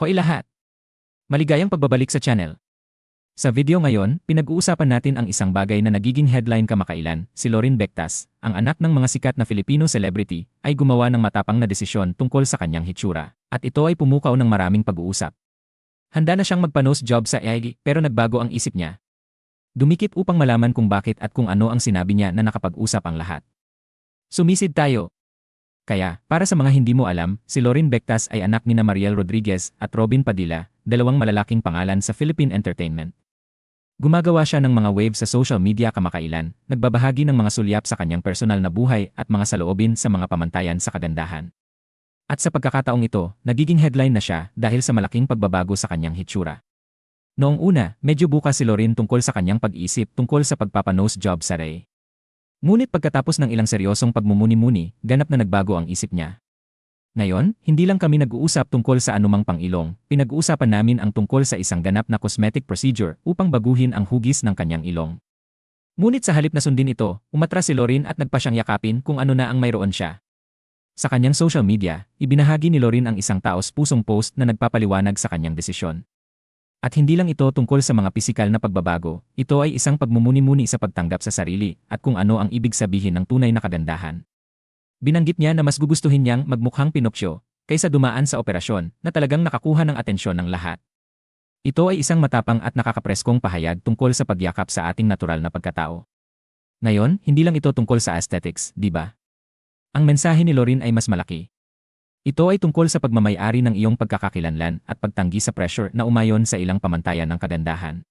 Hoy lahat! Maligayang pagbabalik sa channel. Sa video ngayon, pinag-uusapan natin ang isang bagay na nagiging headline kamakailan, si Lorin Bectas, ang anak ng mga sikat na Filipino celebrity, ay gumawa ng matapang na desisyon tungkol sa kanyang hitsura. At ito ay pumukaw ng maraming pag-uusap. Handa na siyang magpa-nose job sa AI, pero nagbago ang isip niya. Dumikit upang malaman kung bakit at kung ano ang sinabi niya na nakapag-usap ang lahat. Sumisid tayo! Kaya, para sa mga hindi mo alam, si Lorin Bectas ay anak ni na Mariel Rodriguez at Robin Padilla, dalawang malalaking pangalan sa Philippine Entertainment. Gumagawa siya ng mga wave sa social media kamakailan, nagbabahagi ng mga sulyap sa kanyang personal na buhay at mga saloobin sa mga pamantayan sa kagandahan. At sa pagkakataong ito, nagiging headline na siya dahil sa malaking pagbabago sa kanyang hitsura. Noong una, medyo buka si Lorin tungkol sa kanyang pag-isip tungkol sa pagpapanose job sa Ray. Ngunit pagkatapos ng ilang seryosong pagmumuni-muni, ganap na nagbago ang isip niya. Ngayon, hindi lang kami nag-uusap tungkol sa anumang pangilong, pinag-uusapan namin ang tungkol sa isang ganap na cosmetic procedure upang baguhin ang hugis ng kanyang ilong. Ngunit sa halip na sundin ito, umatras si Lorin at nagpa siyang yakapin kung ano na ang mayroon siya. Sa kanyang social media, ibinahagi ni Lorin ang isang taos pusong post na nagpapaliwanag sa kanyang desisyon. At hindi lang ito tungkol sa mga pisikal na pagbabago, ito ay isang pagmumuni-muni sa pagtanggap sa sarili at kung ano ang ibig sabihin ng tunay na kagandahan. Binanggit niya na mas gugustuhin niyang magmukhang Pinocchio kaysa dumaan sa operasyon na talagang nakakuha ng atensyon ng lahat. Ito ay isang matapang at nakakapreskong pahayag tungkol sa pagyakap sa ating natural na pagkatao. Ngayon, hindi lang ito tungkol sa aesthetics, di ba? Ang mensahe ni Lorin ay mas malaki. Ito ay tungkol sa pagmamayari ng iyong pagkakakilanlan at pagtanggi sa pressure na umayon sa ilang pamantayan ng kagandahan.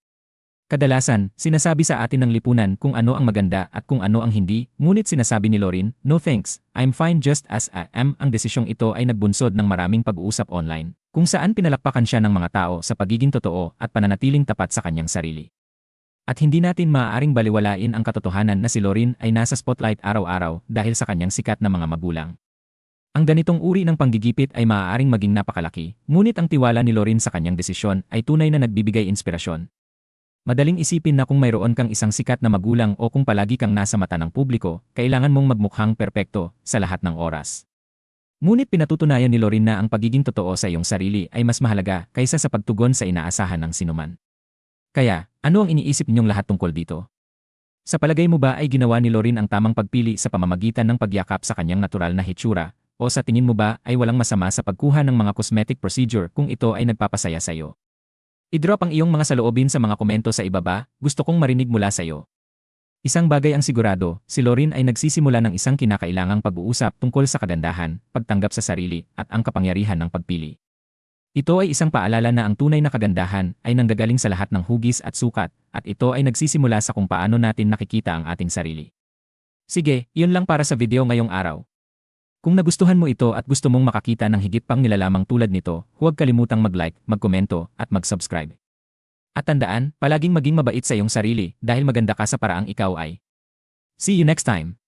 Kadalasan, sinasabi sa atin ng lipunan kung ano ang maganda at kung ano ang hindi, ngunit sinasabi ni Lorin, no thanks, I'm fine just as I am. Ang desisyong ito ay nagbunsod ng maraming pag-uusap online, kung saan pinalakpakan siya ng mga tao sa pagiging totoo at pananatiling tapat sa kanyang sarili. At hindi natin maaaring baliwalain ang katotohanan na si Lorin ay nasa spotlight araw-araw dahil sa kanyang sikat na mga magulang. Ang ganitong uri ng panggigipit ay maaaring maging napakalaki, ngunit ang tiwala ni Lorin sa kanyang desisyon ay tunay na nagbibigay inspirasyon. Madaling isipin na kung mayroon kang isang sikat na magulang o kung palagi kang nasa mata ng publiko, kailangan mong magmukhang perpekto sa lahat ng oras. Ngunit pinatutunayan ni Lorin na ang pagiging totoo sa iyong sarili ay mas mahalaga kaysa sa pagtugon sa inaasahan ng sinuman. Kaya, ano ang iniisip ninyong lahat tungkol dito? Sa palagay mo ba ay ginawa ni Lorin ang tamang pagpili sa pamamagitan ng pagyakap sa kanyang natural na hitsura o sa tingin mo ba ay walang masama sa pagkuha ng mga cosmetic procedure kung ito ay nagpapasaya sa iyo? I-drop ang iyong mga saloobin sa mga komento sa ibaba, gusto kong marinig mula sa iyo. Isang bagay ang sigurado, si Lorin ay nagsisimula ng isang kinakailangang pag-uusap tungkol sa kagandahan, pagtanggap sa sarili, at ang kapangyarihan ng pagpili. Ito ay isang paalala na ang tunay na kagandahan ay nanggagaling sa lahat ng hugis at sukat, at ito ay nagsisimula sa kung paano natin nakikita ang ating sarili. Sige, yun lang para sa video ngayong araw. Kung nagustuhan mo ito at gusto mong makakita ng higit pang nilalamang tulad nito, huwag kalimutang mag-like, magkomento, at mag-subscribe. At tandaan, palaging maging mabait sa iyong sarili dahil maganda ka sa paraang ikaw ay. See you next time!